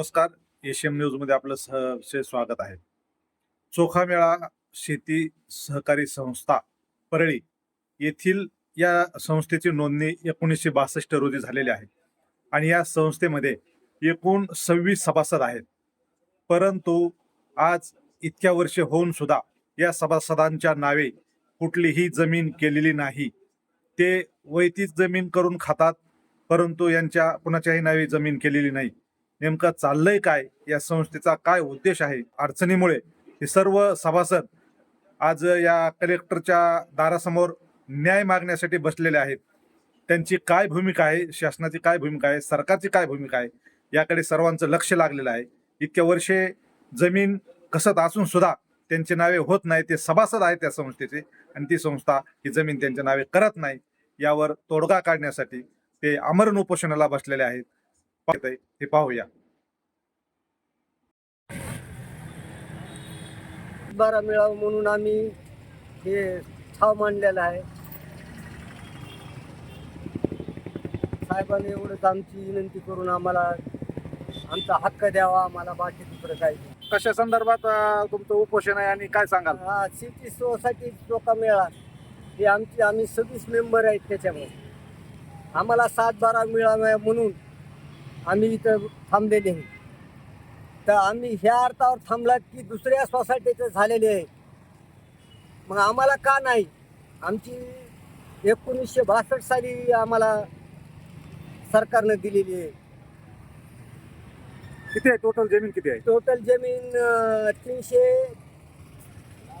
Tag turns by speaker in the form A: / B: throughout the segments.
A: नमस्कार. एशियम न्यूजमध्ये आपलं सहर्ष स्वागत आहे. चोखा मेळा शेती सहकारी संस्था परळी येथील या संस्थेची नोंदणी एकोणीसशे बासष्ट रोजी झालेली आहे. आणि या संस्थेमध्ये एकूण सव्वीस सभासद आहेत. परंतु आज इतक्या वर्षे होऊन सुद्धा या सभासदांच्या नावे कुठलीही जमीन केलेली नाही. ते वैतीच जमीन करून खातात परंतु यांच्या कुणाच्याही नावे जमीन केलेली नाही. नेमकं चाललंय काय? या संस्थेचा काय उद्देश आहे? अडचणीमुळे हे सर्व सभासद आज या कलेक्टरच्या दारासमोर न्याय मागण्यासाठी बसलेले आहेत. त्यांची काय भूमिका आहे? शासनाची काय भूमिका आहे? सरकारची काय भूमिका आहे? याकडे सर्वांचं लक्ष लागलेलं आहे. इतक्या वर्षे जमीन कसत असून सुद्धा त्यांची नावे होत नाही. ते सभासद आहेत त्या संस्थेचे आणि ती संस्था ही जमीन त्यांच्या नावे करत नाही. यावर तोडगा काढण्यासाठी ते आमरण उपोषणाला बसलेले आहेत. ते पाहूया.
B: बारा मिळावं म्हणून आम्ही हे ठाव मांडलेला आहे. साहेबांनी एवढंच आमची विनंती करून आम्हाला आमचा हक्क द्यावा आम्हाला बाकी दुसरं काही नाही.
A: कशा संदर्भात अं, तुमचं उपोषण आहे आणि काय सांगाल?
B: हा सिटी सोसायटी चोका मिळा हे आमची आम्ही सव्वीस मेंबर आहेत त्याच्यामध्ये आम्हाला सात बारा मिळावा म्हणून आम्ही इथं थांबलेले आहे. तर आम्ही ह्या अर्थावर थांबला की दुसऱ्या सोसायटीचं झालेले आहे. मग आम्हाला का नाही? आमची एकोणीसशे बासष्ट साली आम्हाला सरकारनं दिलेली आहे.
A: किती आहे? टोटल जमीन किती आहे?
B: टोटल जमीन अं, तीनशे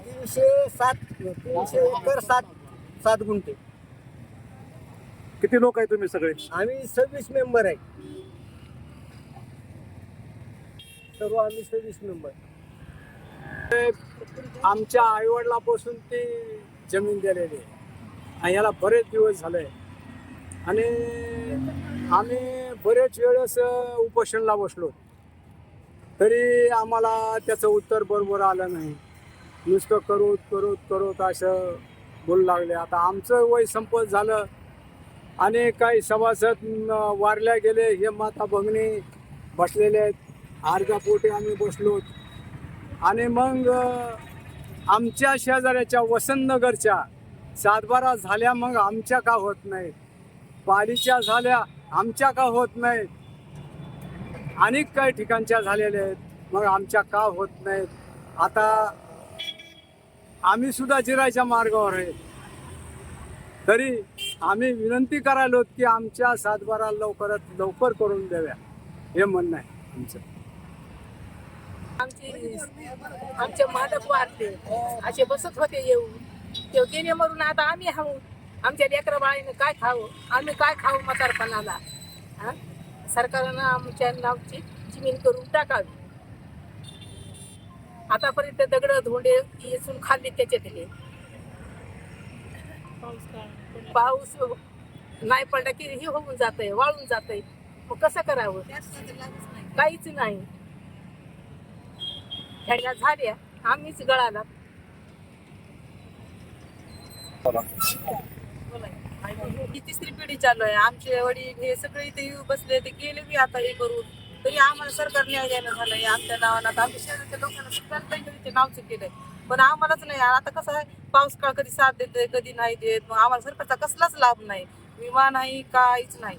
B: तीनशे सात तीनशे एकर सात सात गुंठे.
A: किती लोक आहे तुम्ही सगळे?
B: आम्ही सव्वीस मेंबर आहे. सर्व आम्ही सव्वीस मेंबर
C: आमच्या आईवडिलापासून ती जमीन दिलेली आहे. आणि याला बरेच दिवस झाले. आणि आम्ही बरेच वेळेस उपोषणला बसलो. तरी आम्हाला त्याचं उत्तर बरोबर आलं नाही. नुसतं करोत करोत करोत असं बोलू लागले. आता आमचं वय संपत झालं. आणि काही सभासद वारल्या गेले. हे माता भगिनी बसलेले आहेत. अर्ध्या पोटे आम्ही बसलो आणि मग आमच्या शेजाऱ्याच्या वसंतनगरच्या सातबारा झाल्या मग आमच्या का होत नाही? पालीच्या झाल्या आमच्या का होत नाही? अनेक काही ठिकाणच्या झालेल्या आहेत मग आमच्या का होत नाहीत आता आम्ही सुद्धा जिरायच्या मार्गावर आहे. तरी आम्ही विनंती करायलो की आमच्या सातबारा लवकरात लवकर करून द्याव्या हे म्हणणं आहे आमचं.
D: आमचे आमचे मालक वारले. असे बसत होते येऊन. ते गेले मरून आता आम्ही हाऊ. आमच्या लेकरा बाळीने काय खावं? आम्ही काय खाऊ म्हातारपणाला? हा? सरकारनं आमच्या नावची जमीन करून टाकावी. आतापर्यंत दगड धोंडे येसून खाल्ले त्याच्यातले. पाऊस नाही पडला की हे होऊन जातंय वाळून जातंय. मग कसं करावं? काहीच नाही. ह्या झाल्या आम्हीच गळाला.
E: ही तिसरी पिढी चालू आहे. आमचे वडील हे सगळे इथे येऊ बसले ते गेले बी आता हे करून. तरी आम्हाला सरकार न्याय द्यायला झालंय आमच्या नावानं आता आमच्या शहराच्या लोकांना सगळ्यात पहिले नावचं केलंय. पण आम्हालाच नाही. आता कसं आहे? पाऊस काळ कधी साथ देते कधी नाही देत. मग आम्हाला सरकारचा कसलाच लाभ नाही. विमा नाही काहीच नाही.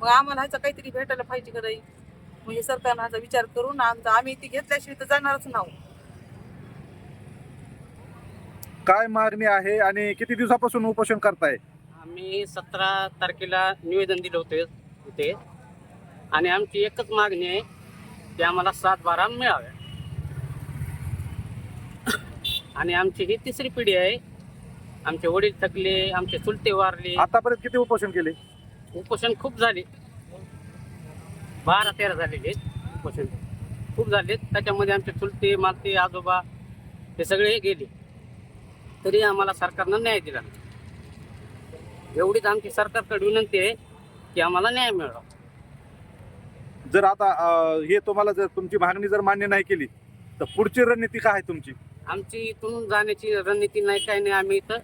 E: मग आम्हाला ह्याचा काहीतरी भेटायला पाहिजे का नाही हे सरकारनं विचार करून आमचा आम्ही ती घेतल्याशिवाय तर जाणारच नाव
A: काय मागणी आहे आणि किती दिवसापासून उपोषण करताय?
F: आम्ही सतरा तारखेला निवेदन दिलं होतं इथे. आणि आमची एकच मागणी आहे की आम्हाला सात बारा मिळाव्या. आणि आमची ही तिसरी पिढी आहे. आमचे वडील थकले आमचे चुलते वारले.
A: आतापर्यंत किती उपोषण केले?
F: उपोषण खूप झाले. बारा तेरा झालेले आहेत उपोषण खूप झाले त्याच्यामध्ये आमचे चुलते मालते आजोबा हे सगळे गेले. तरी आम्हाला सरकारनं न्याय दिला. एवढीच आमची सरकारकडे विनंती आहे की आम्हाला न्याय मिळावा.
A: जर आता अं, हे तुम्हाला जर तुमची मागणी जर मान्य नाही केली तर पुढची रणनीती काय आहे तुमची?
F: आमची इथून जाण्याची रणनीती नाही काही नाही. आम्ही इथं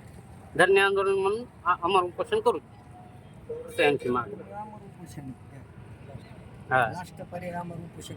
F: धरणे आंदोलन म्हणून आ- आम्हाला उपोषण करू. आमची मागणी. राष्ट्र
B: परिणाम परिणाम उपोषण